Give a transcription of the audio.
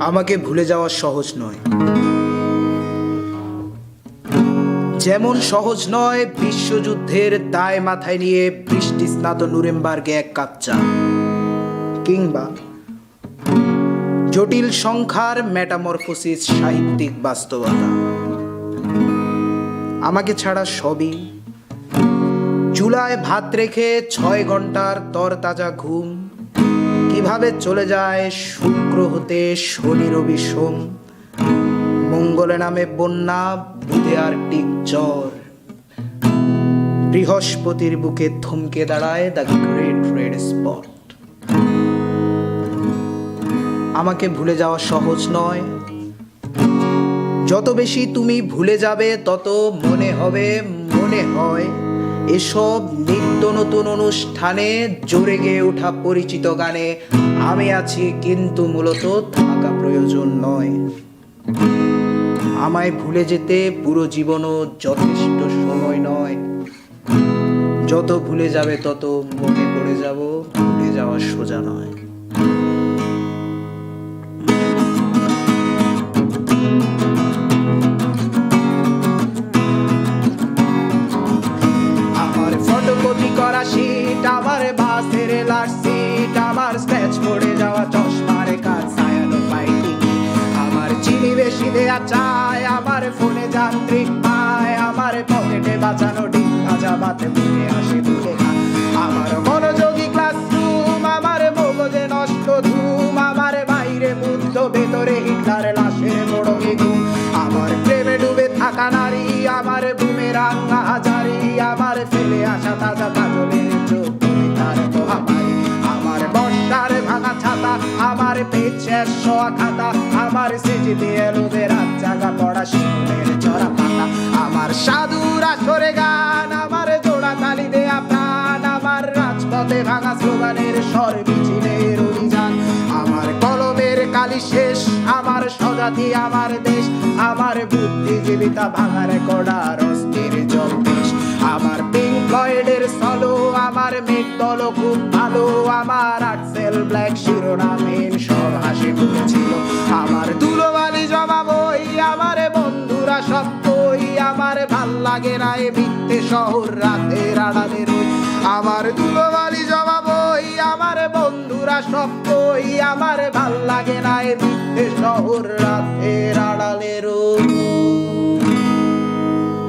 আমাকে ভুলে যাওয়া সহজ নয়। যেমন সহজ নয়, বিশ্বযুদ্ধের দায় মাথায় নিয়ে বৃষ্টি স্নাত নুরেমবার্গে এক কাপ চা। কিংবা জটিল সংখ্যার মেটামরফোসিস সাহিত্যিক বাস্তবতা। আমাকে ছাড়া সবই চুলায় ভাত রেখে ছয় ঘণ্টার তরতাজা ঘুম কীভাবে চলে যায় শুক্র হতে শনি রবি সোম? মঙ্গলে নামে বন্যা, বুধে আর টিক জ্বর। বৃহস্পতির বুকে থমকে দাঁড়ায় দ্য গ্রেট রেড স্পট আমাকে ভুলে যাওয়া সহজ নয়। যত বেশি তুমি ভুলে যাবে, তত মনে হবে, মনে হয়। এসব নিত্য নতুন অনুষ্ঠানে জোরে গেয়ে ওঠা পরিচিত গানে আমি আছি কিন্তু মূলত থাকা প্রয়োজন নয়। আমায় ভুলে যেতে পুরো জীবনও যথেষ্ট সময় নয়। যত ভুলে যাবে তত মনে পড়ে যাব, ভুলে যাওয়া সোজা নয়। শীট আমার বাসের লাশ সিট আমার স্ক্র্যাচ পড়ে যাওয়া চশমার কাজ সায়ানো পাইনি আমার চিনি বেশি দেয়া চায় আমার ফোনে যান্ত্রিক পায়, আমার পকেটে বাঁচানো ডিম ভাজা বাতে বুকে আসে বুকে আমার মনোযোগী ক্লাসরুম আমার মগজে নষ্ট ধুম, আমার বাইরে বুদ্ধ ভেতরে হিটলার লাশের মোড়কে ঘুম। আমার প্রেমে ডুবে থাকা নারী, আমার বুমেরাং হাজারি, আমার ফেলে আসা তাজা কাজলের ভাঙা ছাতা আমার শেষ শোয়া খাতা, আমার সেজিতে এলোদের রাত জাগা পড়া শিশুদের চড়া পাতা। আমার সাধুর আসরে গান, আমার জোড়া তালি দেয়া প্রাণ, আমার রাজপথে ভাঙা স্লোগানের স্বর মিছিলের অভিযান আমার কলমের কালি শেষ, আমার স্বজাতি, আমার দেশ, আমার বুদ্ধিজীবিতা ভাঙার কড়ার অস্থির জলদেশ আমার পিঙ্ক ফ্লয়েডের সলো আমার মেঘ দল খুব ভালো, আমার আর্টসেল ব্ল্যাক শিরোনামহীন সব হাসি ফুটেছিল। আমার দুলোবালি জমা বই আমার বন্ধুরা সব বই আমার ভালো লাগে না এ মিথ্যে শহর, রাতের আড়ালে রই। আমার দুলোবালি জমা বই আমার বন্ধুরা সব বই আমার ভালো লাগে না এ মিথ্যে শহর, রাতের আড়ালে রই